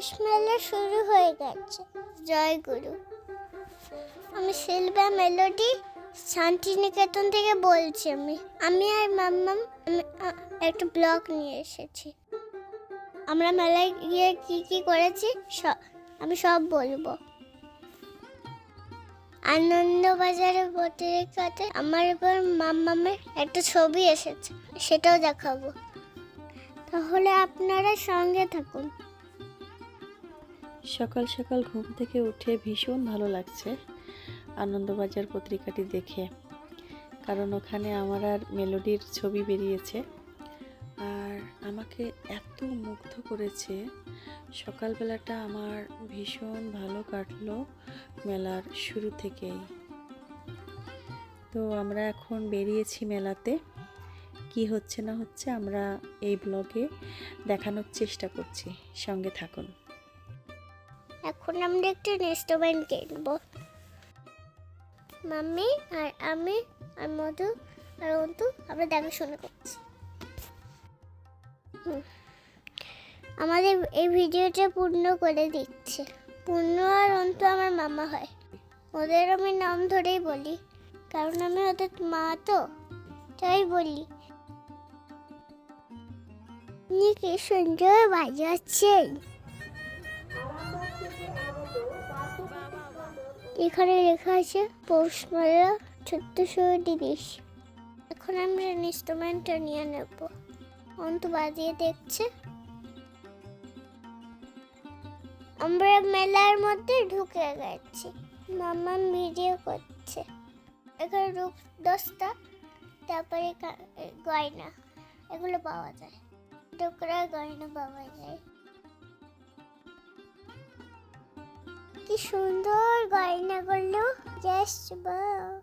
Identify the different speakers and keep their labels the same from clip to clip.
Speaker 1: পৌষ মেলা শুরু হয়ে গেছে। জয় গুরু। আমি শিল্পা মেলোডি, শান্তিনিকেতন থেকে বলছি আমি। আমি আর মাম্মাম একটা ব্লগ নিয়ে এসেছি। আমরা মেলায় গিয়ে কি কি করেছি? আমি সব বলব। আনন্দবাজারের পত্রিকাতে আমার এবার মাম্মামের একটা ছবি এসেছে। সেটাও দেখাবো। তাহলে আপনারা সঙ্গে থাকুন।
Speaker 2: সকাল সকাল ঘুম থেকে উঠে ভীষণ ভালো লাগছে আনন্দবাজার পত্রিকাটি দেখে। কারণ ওখানে আমার আর মেলোডির ছবি বেরিয়েছে। আর আমাকে এত মুগ্ধ করেছে। সকালবেলাটা আমার ভীষণ ভালো কাটলো মেলার শুরু থেকেই। তো আমরা এখন বেরিয়েছি মেলাতে। কি হচ্ছে না হচ্ছে আমরা এই ব্লগে দেখানোর চেষ্টা করছি। সঙ্গে থাকুন।
Speaker 1: এখন আমরা একটু ইনস্ট্রুমেন্ট কিনবো। মাম্মি আর আমি আর মধু আর অন্তু আমরা দেখাশোনা করছি। আমাদের এই ভিডিওটা পূর্ণ করে দিচ্ছে। পূর্ণ আর অন্তু আমার মামা হয়। ওদের আমি নাম ধরেই বলি। কারণ আমি ওদের মা তো, তাই বলি। কি সুন্দর বাজাচ্ছেন। এখানে লেখা আছে পৌষমেলা চোদ্দশো তিরিশ। এখন আমরা ইনস্ট্রুমেন্টটা নিয়ে নেব। অন্ত বাজিয়ে দেখছে। আমরা মেলার মধ্যে ঢুকে গেছি। মামা ভিডিও করছে। এখানে রূপ দশটা তারপরে গয়না। এগুলো পাওয়া যায়। ডোকরা গয়না পাওয়া যায়। কি সুন্দর গয়নাগুলো জাস্ট বাহ।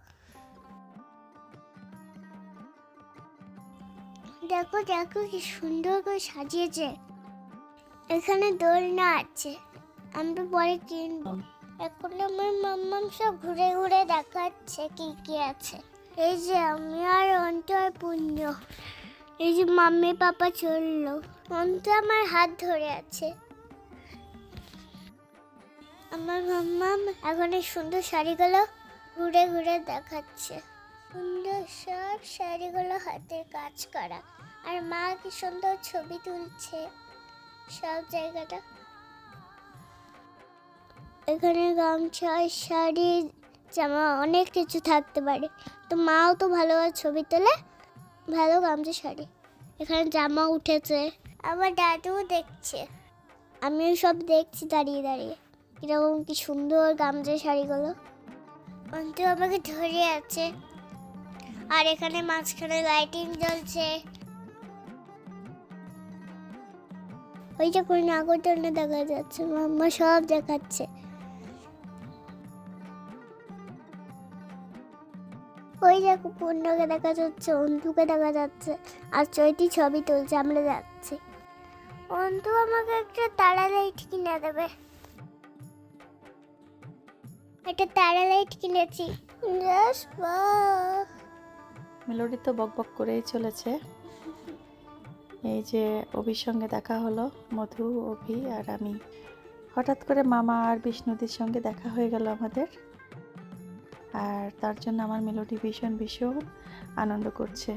Speaker 1: দেখো দেখো কি সুন্দর করে সাজিয়েছে। এখানে দোলনা আছে। আমরা পরে কিনবো। এখন আমার মাম্মাম সব ঘুরে ঘুরে দেখাচ্ছে কি কি আছে। এই যে আমি আর অন্ত আর পুণ্য। এই যে মাম্মি পাপা চলল। অন্ত আমার হাত ধরে আছে। আমার মাম্মাম এখন এই সুন্দর শাড়িগুলো ঘুরে ঘুরে দেখাচ্ছে। সুন্দর সব শাড়িগুলো হাতের কাজ করা। আর মা কি সুন্দর ছবি তুলছে সব জায়গাটা। এখানে গামছা, শাড়ি, জামা অনেক কিছু থাকতে পারে। তো মাও তো ভালো ছবি তোলে, ভালো গামছা, শাড়ি। এখানে জামা উঠেছে। আমার দাদুও দেখছে। আমিও সব দেখছি দাঁড়িয়ে দাঁড়িয়ে। কীরকম কি সুন্দর গামছা শাড়িগুলো। অন্তু আমাকে ধরে আছে। আর এখানে মাঝখানে লাইটিং জ্বলছে। ওই যে কোন নাগরদোলনা দেখা যাচ্ছে, মাম্মা সব দেখাচ্ছে। ওই দেখো পূর্ণকে দেখা যাচ্ছে, অন্তুকে দেখা যাচ্ছে, আর চৈতি ছবি তুলছে, আমরা যাচ্ছি। অন্তু আমাকে একটা তারা লাইট কিনে দেবে। একটা তারা লাইট কিনেছি।
Speaker 2: মেলোডি তো বক বক করেই চলেছে। এই যে অভির সঙ্গে দেখা হলো মধু অভি আর আমি। হঠাৎ করে মামা আর বিষ্ণুদির সঙ্গে দেখা হয়ে গেল আমাদের। আর তার জন্য আমার মেলোডি ভীষণ ভীষণ আনন্দ করছে।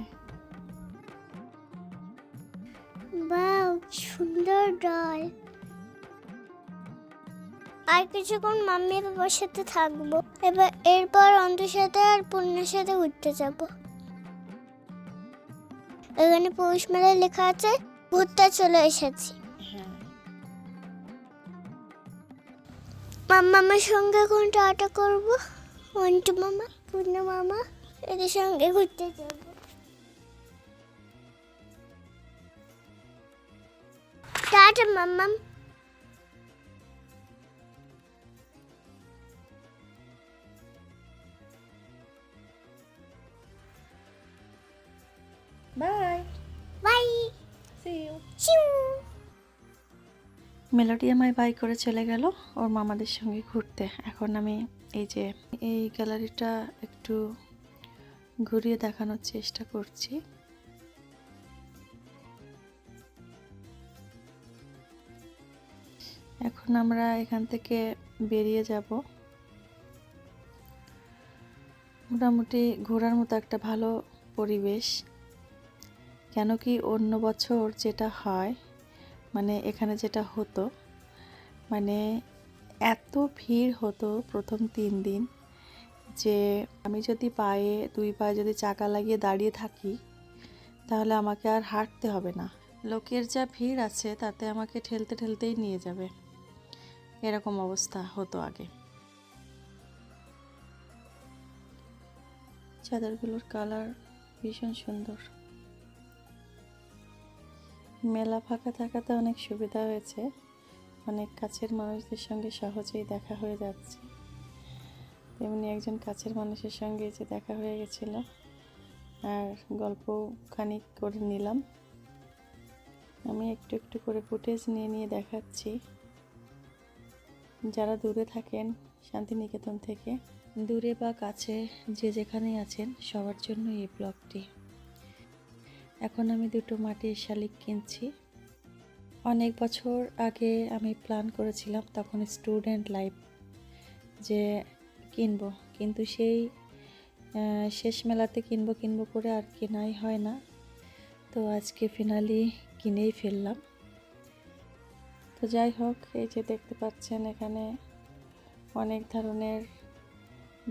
Speaker 1: বাহ সুন্দর ডল আর কিছুক্ষণ মাম্মি বাবার সাথে থাকব। এবার, এরপর অন্তর সাথে আর পূর্ণের সাথে ঘুরতে যাব। এখানে পৌষ মেলায় লেখা আছে ঘুরতে চলে এসেছি। আমার সঙ্গে এখন টাটা করব। অন্টু মামা, পূর্ণ মামা, এদের সঙ্গে ঘুরতে যাব। টাটা, মাম্মাম।
Speaker 2: বাই
Speaker 1: বাই
Speaker 2: সি ইউ
Speaker 1: চিউ
Speaker 2: মেলোডি আমায় বাই করে চলে গেল ওর মামাদের সঙ্গে ঘুরতে। এখন আমি এই যে এই গ্যালারিটা একটু ঘুরিয়ে দেখানোর চেষ্টা করছি। এখন আমরা এখান থেকে বেরিয়ে যাব। মোটামুটি ঘোরার মতো একটা ভালো পরিবেশ। কেন কি অন্য বছর যেটা হয় মানে এখানে যেটা হতো মানে এত ভিড় হতো প্রথম তিন দিন যে আমি যদি পায়ে দুই পায়ে যদি চাকা লাগিয়ে দাঁড়িয়ে থাকি, তাহলে আমাকে আর হাঁটতে হবে না। লোকের যা ভিড় আছে তাতে আমাকে ঠেলতে ঠেলতেই নিয়ে যাবে। এরকম অবস্থা হতো আগে। চাদরগুলোর কালার ভীষণ সুন্দর। মেলা ফাঁকা থাকাতে অনেক সুবিধা হয়েছে। অনেক কাছের মানুষদের সঙ্গে সহজেই দেখা হয়ে যাচ্ছে। তেমনি একজন কাছের মানুষের সঙ্গে যে দেখা হয়ে গেছিল, আর গল্প খানিক করে নিলাম। আমি একটু একটু করে ফুটেজ নিয়ে নিয়ে দেখাচ্ছি। যারা দূরে থাকেন, শান্তিনিকেতন থেকে, দূরে বা কাছে যে যেখানেই আছেন, সবার জন্য এই ব্লগটি। এখন আমি দুটো মাটির শালিক কিনছি। অনেক বছর আগে আমি প্ল্যান করেছিলাম তখন স্টুডেন্ট লাইফ যে কিনবো। কিন্তু সেই শেষ মেলাতে কিনবো কিনবো করে আর কেনাই হয় না। তো আজকে ফিনালি কিনেই ফেললাম। তো যাই হোক, এই যে দেখতে পাচ্ছেন এখানে অনেক ধরনের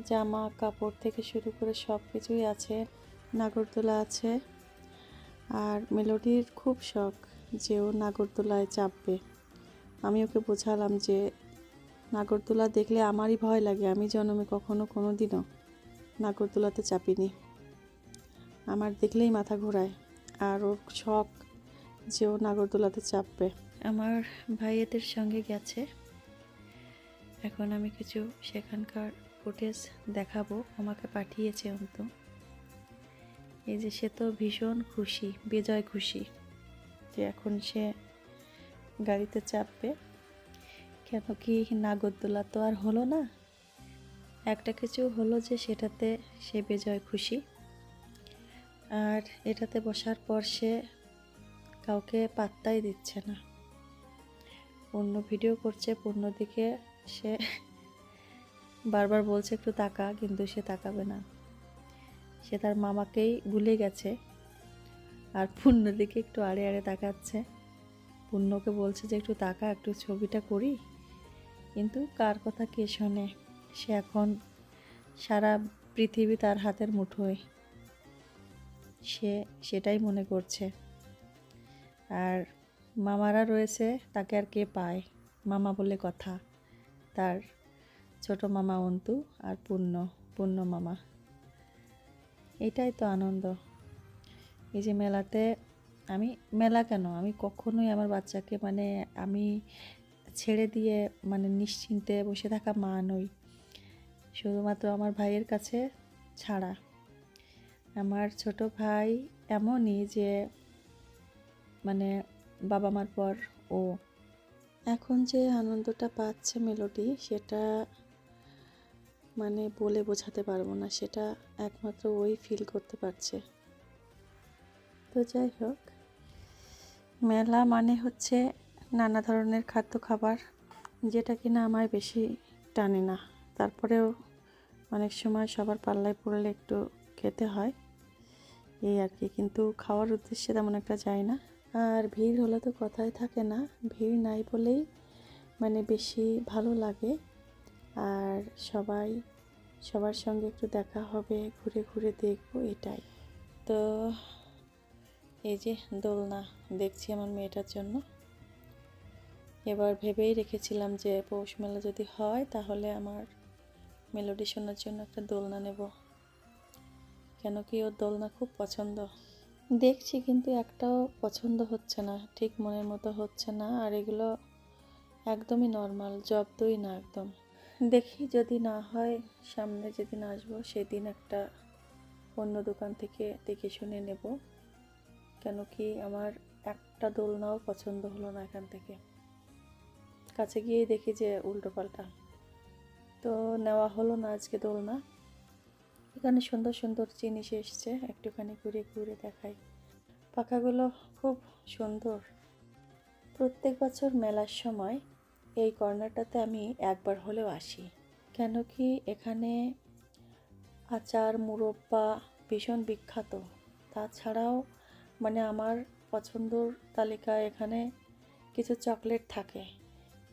Speaker 2: জামা কাপড় থেকে শুরু করে সব কিছুই আছে, নাগরদোলা আছে। আর মেলোডির খুব শখ যে ও নাগরদোলায় চাপবে। আমি ওকে বোঝালাম যে নাগরদোলা দেখলে আমারই ভয় লাগে, আমি জন্মে কখনো কোনো দিনও নাগরদোলাতে চাপিনি। আমার দেখলেই মাথা ঘোরায় আর ওর শখ যে ও নাগরদোলাতে চাপবে। আমার ভাইয়েদের সঙ্গে গেছে। এখন আমি কিছু সেখানকার ফুটেজ দেখাবো, আমাকে পাঠিয়েছে অন্তু। এই যে সে তো ভীষণ খুশি, বেজয় খুশি যে এখন সে গাড়িতে চাপবে। কেন কি নাগরদোলা তো আর হলো না। একটা কিছু হলো যে সেটাতে সে বেজয় খুশি। আর এটাতে বসার পর সে কাউকে পাত্তাই দিচ্ছে না। অন্য ভিডিও করছে, পূর্ণ দিকে সে বারবার বলছে, একটু তাকা। কিন্তু সে তাকাবে না। সে তার মামাকেই ভুলে গেছে। আর পূর্ণ দিকে একটু আড়ে আড়ে তাকাচ্ছে। পূর্ণকে বলছে যে, একটু তাকা, একটু ছবিটা করি? কিন্তু কার কথা কে শোনে? সে এখন সারা পৃথিবী তার হাতের মুঠোয়। সে সেটাই মনে করছে। আর মামারা রয়েছে, তাকে আর কে পায়? মামা বলে কথা। তার ছোট মামা অন্তু আর পূর্ণ পূর্ণ মামা। এটাই তো আনন্দ। এই যে মেলাতে আমি, মেলা কেন? আমি কখনোই আমার বাচ্চাকে মানে আমি ছেড়ে দিয়ে মানে নিশ্চিন্তে বসে থাকা মা নই। শুধুমাত্র আমার ভাইয়ের কাছে ছাড়া। আমার ছোট ভাই এমনই যে মানে বাবা মার পর ও। এখন যে আনন্দটা পাচ্ছে মেলোডি, সেটা মানে বলে বোঝাতে পারব না, সেটা একমাত্র ওই ফিল করতে পারছে। তো যাই হোক, মেলা মানে হচ্ছে নানা ধরনের খাদ্য খাবার, যেটা কিনা আমায় বেশি টানে না। তারপরেও অনেক সময় সবার পাল্লায় পড়লে একটু খেতে হয়, এই আর কি। কিন্তু খাওয়ার উদ্দেশ্যে তেমন একটা যায় না। আর ভিড় হলে তো কথাই থাকে না, ভিড় নাই বলেই মানে বেশি ভালো লাগে। আর সবাই, সবার সঙ্গে একটু দেখা হবে, ঘুরে ঘুরে দেখব এটাই। তো এই যে দোলনা, দেখছি আমার মেয়েটার জন্য। এবার ভেবেই রেখেছিলাম যে পৌষ মেলা যদি হয় তাহলে আমার মেলোডি শোনার জন্য একটা দোলনা নেব। কেন কি ওর দোলনা খুব পছন্দ। দেখছি কিন্তু একটাও পছন্দ হচ্ছে না, ঠিক মনের মতো হচ্ছে না, আর এগুলো একদমই নর্মাল জব্দই না একদম। দেখি যদি না হয়, সামনে যেদিন আসব সেদিন একটা অন্য দোকান থেকে দেখে শুনে নেব। কেন কি আমার একটা দোলনাও পছন্দ হলো না এখান থেকে। কাছে গিয়েই দেখি যে উল্টো পাল্টা। তো নেওয়া হলো না আজকে দোলনা। এখানে সুন্দর সুন্দর জিনিস এসছে, একটুখানি ঘুরে ঘুরে দেখাই। পাখাগুলো খুব সুন্দর। প্রত্যেক বছর মেলার সময় এই কর্নারটাতে আমি একবার হলেও আসি। কেন কি এখানে আচার, মুরব্বা ভীষণ বিখ্যাত। তাছাড়াও মানে আমার পছন্দর তালিকায় এখানে কিছু চকলেট থাকে।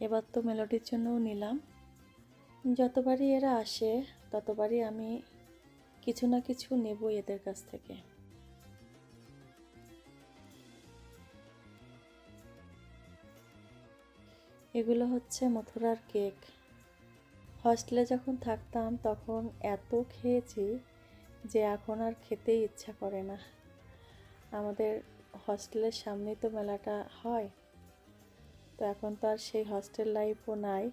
Speaker 2: এবার তো মেলোডির জন্যও নিলাম। যতবারই এরা আসে, ততবারই আমি কিছু না কিছু নেবই এদের কাছ থেকে। এগুলো হচ্ছে মথুরার কেক। হস্টেলে যখন থাকতাম, তখন এত খেয়েছি যে এখন আর খেতেই ইচ্ছা করে না। আমাদের হস্টেলের সামনে তো মেলাটা হয়। তো এখন তো আর সেই হস্টেল লাইফও নাই,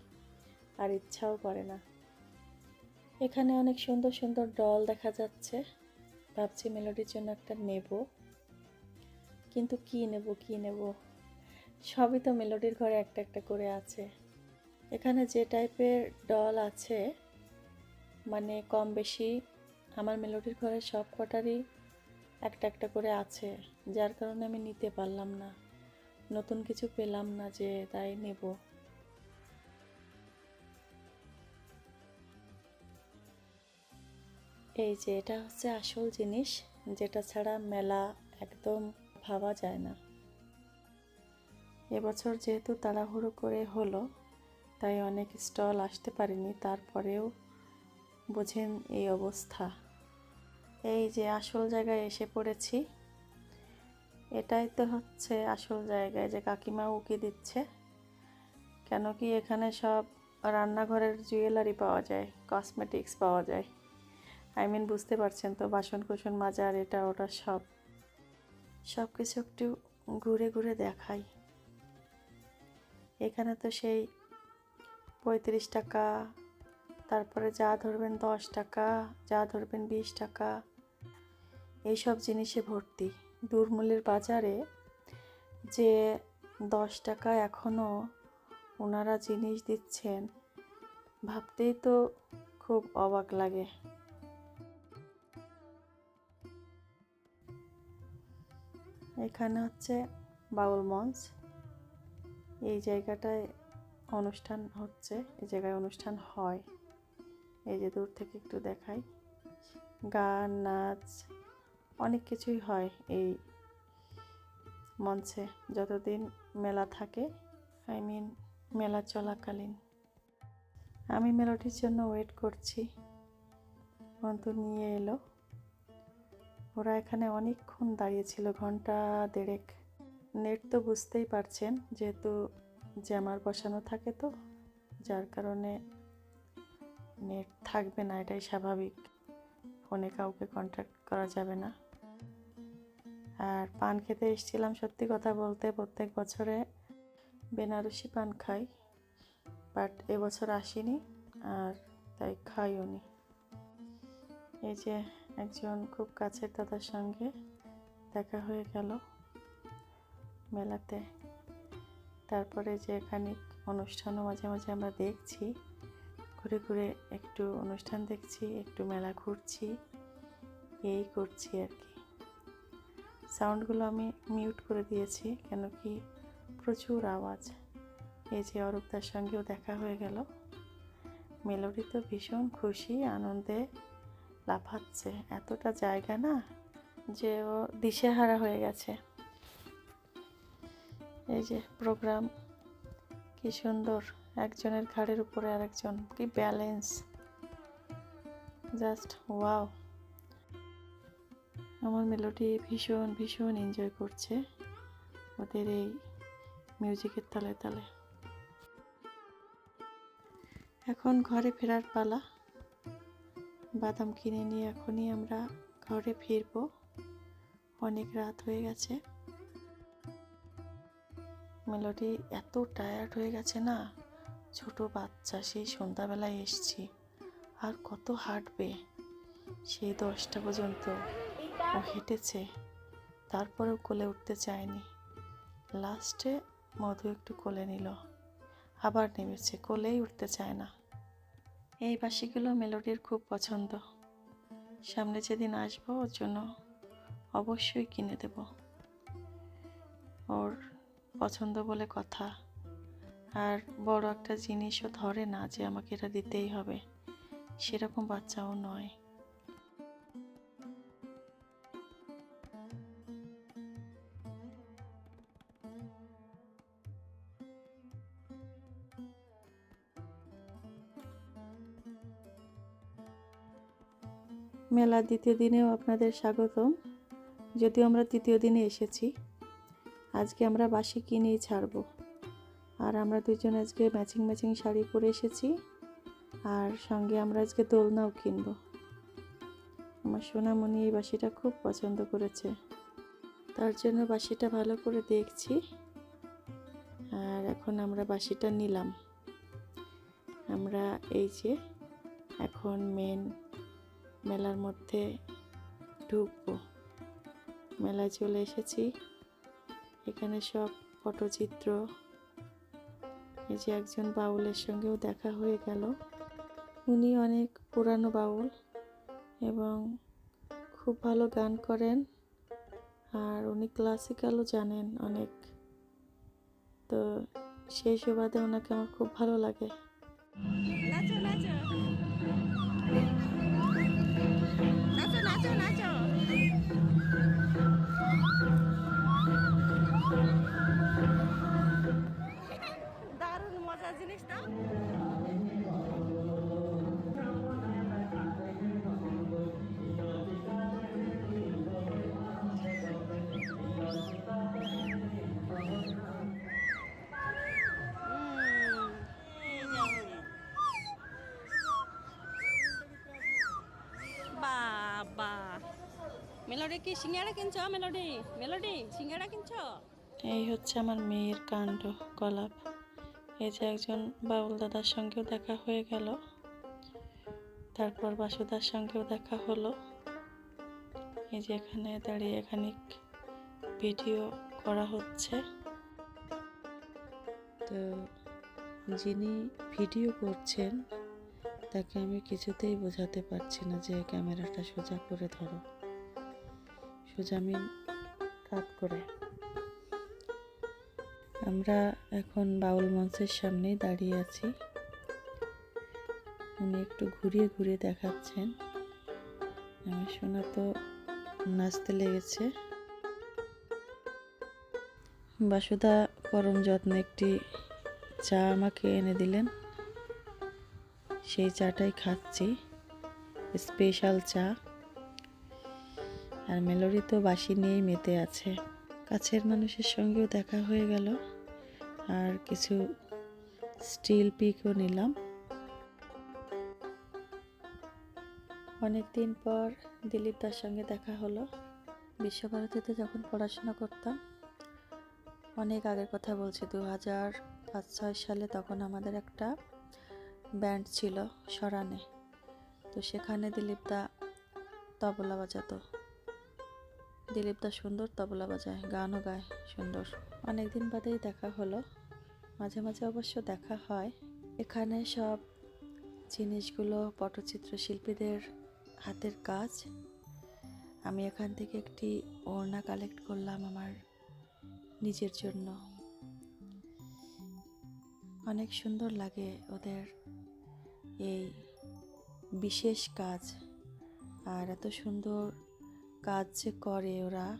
Speaker 2: আর ইচ্ছাও করে না। এখানে অনেক সুন্দর সুন্দর ডল দেখা যাচ্ছে। ভাবছি মেলোডির জন্য একটা নেব। কিন্তু কি নেব কি নেব? সবই তো মেলোডির ঘরে একটা একটা করে আছে। এখানে যে টাইপের ডল আছে মানে কম বেশি আমার মেলোডির ঘরে সব কটারই একটা একটা করে আছে, যার কারণে আমি নিতে পারলাম না। নতুন কিছু পেলাম না যে তাই নেব। এই যে এটা হচ্ছে আসল জিনিস, যেটা ছাড়া মেলা একদম ভাবা যায় না। এবছর যেহেতু তাড়াহুড়ো করে হলো, তাই অনেক স্টল আসতে পারেনি, তারপরেও বোঝেন এই অবস্থা। এই যে আসল জায়গায় এসে পড়েছি, এটাই তো হচ্ছে আসল জায়গায় যে কাকিমা উকি দিচ্ছে। কেন কি এখানে সব রান্নাঘরের জুয়েলারি পাওয়া যায় কসমেটিক্স পাওয়া যায়। আই মিন বুঝতে পারছেন তো বাসন কুসন মাজার এটা ওটা সব। সব কিছু একটু ঘুরে ঘুরে দেখাই। এখানে তো সেই পঁয়ত্রিশ টাকা, তারপরে যা ধরবেন দশ টাকা, যা ধরবেন বিশ টাকা, এইসব জিনিসে ভর্তি। দূরমূল্যের বাজারে যে দশ টাকা এখনও ওনারা জিনিস দিচ্ছেন, ভাবতেই তো খুব অবাক লাগে। এখানে হচ্ছে বাউল মঞ্চ। এই জায়গাটায় অনুষ্ঠান হচ্ছে, এই জায়গায় অনুষ্ঠান হয়। এই যে দূর থেকে একটু দেখাই। গান, নাচ, অনেক কিছুই হয় এই মঞ্চে। যতদিন মেলা থাকে আই মিন মেলা চলাকালীন। আমি মেলোডির জন্য ওয়েট করছি। বন্ধু নিয়ে এলো। ওরা এখানে অনেকক্ষণ দাঁড়িয়েছিল ঘণ্টা দেড়েক। নেট তো বুঝতেই পারছেন, যেহেতু জ্যামার বসানো থাকে তো, যার কারণে নেট থাকবে না, এটাই স্বাভাবিক। ফোনে কাউকে কন্ট্যাক্ট করা যাবে না। আর পান খেতে এসেছিলাম সত্যি কথা বলতে, প্রত্যেক বছরে বেনারসি পান খাই, বাট এবছর আসিনি, আর তাই খাইও নি। এই যে একজন খুব কাছের দাদার সঙ্গে দেখা হয়ে গেল। মেলাতে। তারপরে যে এখানে অনুষ্ঠানও মাঝে মাঝে আমরা দেখছি। ঘুরে ঘুরে একটু অনুষ্ঠান দেখছি, একটু মেলা ঘুরছি। এই করছি আর কি। সাউন্ডগুলো আমি মিউট করে দিয়েছি, কেন কি প্রচুর আওয়াজ। এই যে অরূপদার সঙ্গেও দেখা হয়ে গেল। মেলোডি তো ভীষণ খুশি, আনন্দে লাফাচ্ছে। এতটা জায়গা না যে ও দিশেহারা হয়ে গেছে। এই যে প্রোগ্রাম কি সুন্দর। একজনের ঘাড়ের উপরে আরেকজন, কি ব্যালেন্স জাস্ট ওয়াও আমার মেলোডি ভীষণ ভীষণ এনজয় করছে ওদের এই মিউজিকের তালে তালে। এখন ঘরে ফেরার পালা। বাদাম কিনে নিয়ে এখনই আমরা ঘরে ফিরবো। অনেক রাত হয়ে গেছে। মেলোডি এত টায়ার্ড হয়ে গেছে না? ছোট বাচ্চা, সেই সন্ধ্যাবেলায় এসছি। আর কত হাঁটবে? সেই দশটা পর্যন্ত ও হেঁটেছে। তারপরেও কোলে উঠতে চায়নি। লাস্টে মধু একটু কোলে নিল। আবার নেমেছে, কোলেই উঠতে চায় না। এই বাসিগুলো মেলোডির খুব পছন্দ। সামনে যেদিন আসব, ওর জন্য অবশ্যই কিনে দেব। ওর পছন্দ বলে কথা। আর বড় একটা জিনিসও ধরে না যে আমাকে এটা দিতেই হবে। সেরকম বাচ্চাও নয়। মেলা দ্বিতীয় দিনেও আপনাদের স্বাগতম। যদিও আমরা তৃতীয় দিনে এসেছি আজকে আমরা বাসি কিনেই ছাড়বো? আর আমরা দুজন আজকে ম্যাচিং ম্যাচিং শাড়ি পরে এসেছি। আর সঙ্গে আমরা আজকে দোলনাও কিনবো। আমার সোনামণি এই বাসিটা খুব পছন্দ করেছে। তার জন্য বাসিটা ভালো করে দেখছি। আর এখন আমরা বাসিটা নিলাম। আমরা এই যে এখন মেন মেলার মধ্যে ঢুকবো। মেলায় চলে এসেছি। এখানে সব পটচিত্র এই যে একজন বাউলের সঙ্গেও দেখা হয়ে গেল। উনি অনেক পুরানো বাউল এবং খুব ভালো গান করেন আর উনি ক্লাসিক্যালও জানেন অনেক। তো সেই সুবাদে ওনাকে আমার খুব ভালো লাগে।
Speaker 3: দারুণ মজার জিনিস তো হুম, এই যেমন। বাবা। মেলোডি কি সিঙ্গাড়া কিনছো মেলোডি? মেলোডি সিঙ্গাড়া কিনছো?
Speaker 2: এই হচ্ছে আমার মেয়ের কাণ্ড গলাপ। এই যে একজন বাবুল দাদার সঙ্গেও দেখা হয়ে গেল। তারপর বাসুদার সঙ্গেও দেখা হলো। এই যে এখানে দাঁড়িয়ে এখানে ভিডিও করা হচ্ছে। তো যিনি ভিডিও করছেন, তাকে আমি কিছুতেই বোঝাতে পারছি না যে ক্যামেরাটা সোজা করে ধরো। সোজা আমি কাত করে। আমরা এখন বাউল মঞ্চের সামনেই দাঁড়িয়ে আছি। উনি একটু ঘুরিয়ে ঘুরিয়ে দেখাচ্ছেন। আমার শোনা তো নাচতে লেগেছে। বাসুদা, পরম যত্নে একটি চা আমাকে এনে দিলেন। সেই চাটাই খাচ্ছি। স্পেশাল চা। আর মেলোরি তো বাসি নিয়েই মেতে আছে। কাছের মানুষের সঙ্গেও দেখা হয়ে গেল। আর কিছু স্টিল পিকও নিলাম। অনেক দিন পর দিলীপ দার সঙ্গে দেখা হলো। বিশ্বভারতীতে যখন পড়াশোনা করতাম, অনেক আগের কথা বলছি দু হাজার পাঁচ, ছয় সালে তখন আমাদের একটা ব্যান্ড ছিল সরানে। তো সেখানে দিলীপ দা তবলা বাজাতো। দিলীপ দা সুন্দর তবলা বাজায়, গানও গায় সুন্দর। অনেক দিন বাদেই দেখা হলো। মাঝে মাঝে অবশ্য দেখা হয়। এখানে সব জিনিসগুলো, পটচিত্র শিল্পীদের হাতের কাজ। আমি এখান থেকে একটি ওড়না কালেক্ট করলাম আমার নিজের জন্য। অনেক সুন্দর লাগে ওদের এই বিশেষ কাজ। আর এত সুন্দর কাজ যে করে ওরা।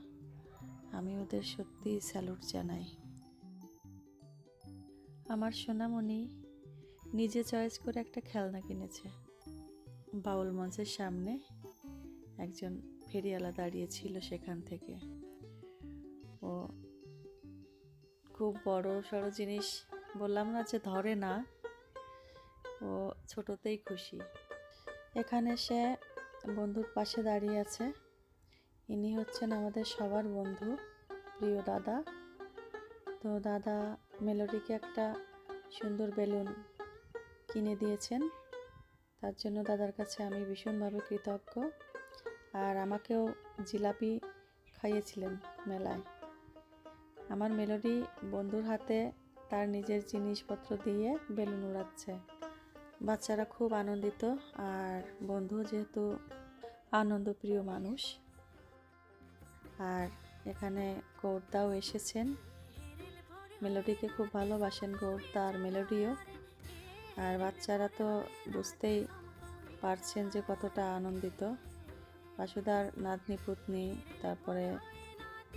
Speaker 2: আমি ওদের সত্যি স্যালুট জানাই। আমার সোনামণি নিজে চয়েস করে একটা খেলনা কিনেছে। বাউল মঞ্চের সামনে একজন ফেরিওয়ালা দাঁড়িয়ে ছিল সেখান থেকে। ও খুব বড় সড়ো জিনিস বললাম না যে ধরে না, ও ছোটতেই খুশি। এখানে সে বন্ধুর পাশে দাঁড়িয়ে আছে। ইনি হচ্ছেন আমাদের সবার বন্ধু, প্রিয় দাদা। তো দাদা মেলোডিকে একটা সুন্দর বেলুন কিনে দিয়েছেন। তার জন্য দাদার কাছে আমি ভীষণভাবে কৃতজ্ঞ। আর আমাকেও জিলাপি খাইয়েছিলেন মেলায়। আমার মেলোডি বন্ধুর হাতে তার নিজের জিনিসপত্র দিয়ে বেলুন উড়াচ্ছে। বাচ্চারা খুব আনন্দিত, আর বন্ধু যেহেতু আনন্দপ্রিয় মানুষ আর এখানে কৌরদাও এসেছেন। মেলোডিকে খুব ভালোবাসেন গৌরদা আর মেলোডিও। আর বাচ্চারা তো বুঝতেই পারছেন যে কতটা আনন্দিত। বাসুদার নাতনি, পুতনি, তারপরে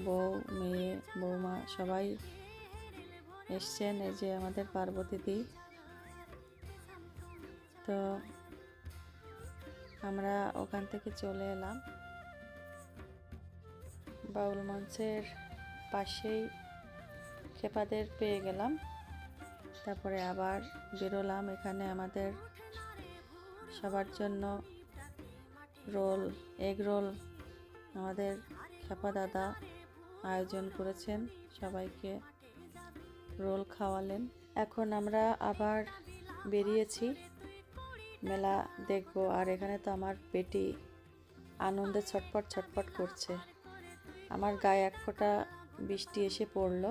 Speaker 2: বউ, মেয়ে, বৌমা সবাই এসছেন এই যে আমাদের পার্বতী দি। তো আমরা ওখান থেকে চলে এলাম। বাউল মঞ্চের পাশেই খেপাদের পেয়ে গেলাম। তারপরে আবার বেরোলাম এখানে আমাদের সবার জন্য রোল, এগ রোল আমাদের খেপা দাদা আয়োজন করেছেন, সবাইকে রোল খাওয়ালেন। এখন আমরা আবার বেরিয়েছি, মেলা দেখব। আর এখানে তো আমার পেটি আনন্দে ছটপট ছটপট করছে। আমার গায়ে এক ফোঁটা বৃষ্টি এসে পড়ল।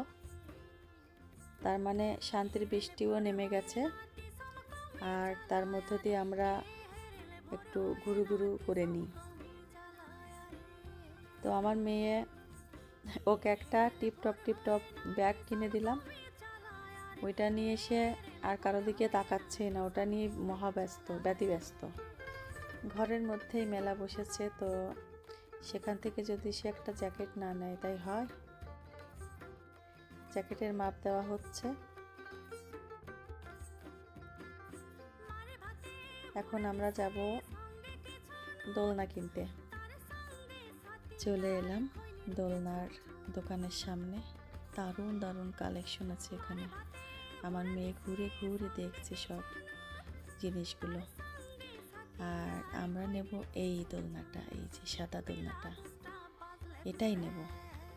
Speaker 2: তার মানে শান্তির বৃষ্টিও নেমে গেছে। আর তার মধ্য দিয়ে আমরা একটু ঘুরু ঘুরু করে নিই। তো আমার মেয়ে, ওকে একটা tip top tip top bag কিনে দিলাম। ওইটা নিয়ে এসে আর কারও দিকে তাকাচ্ছে না। ওটা নিয়ে মহাব্যস্ত, ব্যতিব্যস্ত। ঘরের মধ্যেই মেলা বসেছে, তো সেখান থেকে যদি সে একটা জ্যাকেট না নেয়, তাই হয়? জ্যাকেটের মাপ দেওয়া হচ্ছে। এখন আমরা যাব দোলনা কিনতে। চলে এলাম দোলনার দোকানের সামনে। দারুণ দারুণ কালেকশন আছে এখানে। আমার মেয়ে ঘুরে ঘুরে দেখছে সব জিনিসগুলো। আর আমরা নেব এই দোলনাটা, এই যে সাদা দোলনাটা। এটাই নেব।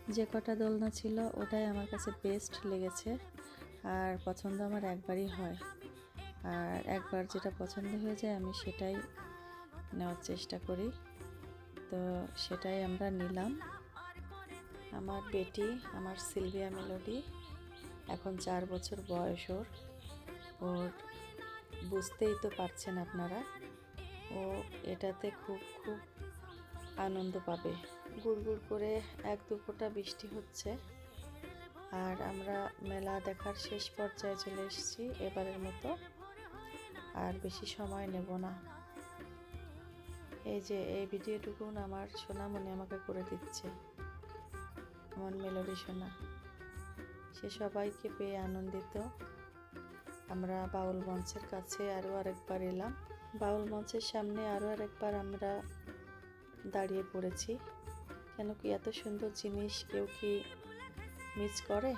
Speaker 2: যে কটা দোলনা ছিল, ওটাই আমার কাছে বেস্ট লেগেছে। আর পছন্দ আমার একবারই হয়। আর একবার যেটা পছন্দ হয়ে যায়, আমি সেটাই নেওয়ার চেষ্টা করি। তো সেটাই আমরা নিলাম। আমার বেটি, আমার সিলভিয়া মেলোডি, এখন চার বছর বয়স ওর। ওর বুঝতেই তো পারছেন আপনারা। ও এটাতে খুব খুব আনন্দ পাবে। গুড়গুড় করে এক দু ফোঁটা বৃষ্টি হচ্ছে। আর আমরা মেলা দেখার শেষ পর্যায়ে চলে এসেছি এবারের মতো। আর বেশি সময় নেব না। এই যে, এই ভিডিওটুকুন আমার সোনামণি আমাকে করে দিচ্ছে। আমার মেলোডি সোনা। সে সবাইকে পেয়ে আনন্দিত। আমরা বাউল মঞ্চের কাছে আরও আরেকবার এলাম। বাউল মঞ্চের সামনে আরও আরেকবার আমরা দাঁড়িয়ে পড়েছি। কেন কি এত সুন্দর জিনিস কেউ কি মিস করে?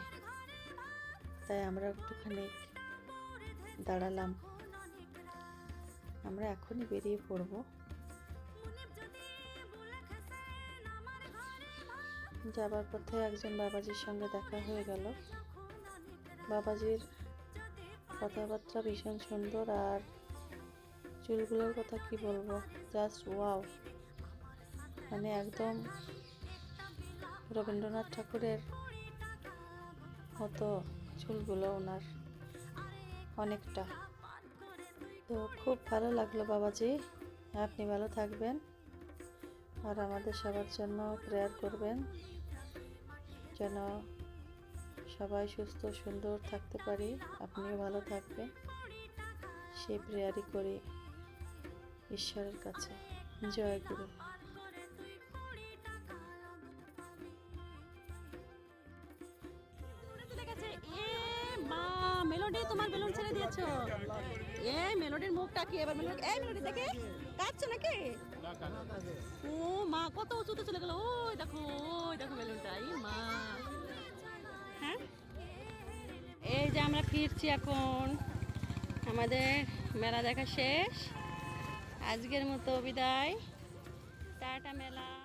Speaker 2: তাই আমরা একটুখানি দাঁড়ালাম। আমরা এখনই বেরিয়ে পড়ব। যাবার পথে একজন বাবাজির সঙ্গে দেখা হয়ে গেল। বাবাজির কথাবার্তা ভীষণ সুন্দর আর চুলগুলোর কথা কি বলব? জাস্ট ওয়াও মানে একদম রবীন্দ্রনাথ ঠাকুরের মতো চুলগুলো ওনার অনেকটা। তো খুব ভালো লাগল বাবাজি। আপনি ভালো থাকবেন আর আমাদের সবার জন্য প্রেয়ার করবেন। যেন সবাই সুস্থ, সুন্দর থাকতে পারি। আপনিও ভালো থাকবেন। সেই প্রেয়ারই করি। ঈশ্বরের কাছে। জয় গুরু।
Speaker 3: মেলোডি তোমার বেলুন ছেড়ে দিয়েছ এ মেলোডির মুখটা কি এবার মেলোডি এই মেলোডি দেখে কাঁদছে নাকি ও মা কত উঁচুতে চলে গেল ওই দেখো ওই দেখো বেলুনটা এই মা হ্যাঁ এই যে আমরা ফিরছি এখন। আমাদের মেলা দেখা শেষ। আজকের মতো বিদায়। টাটা মেলা।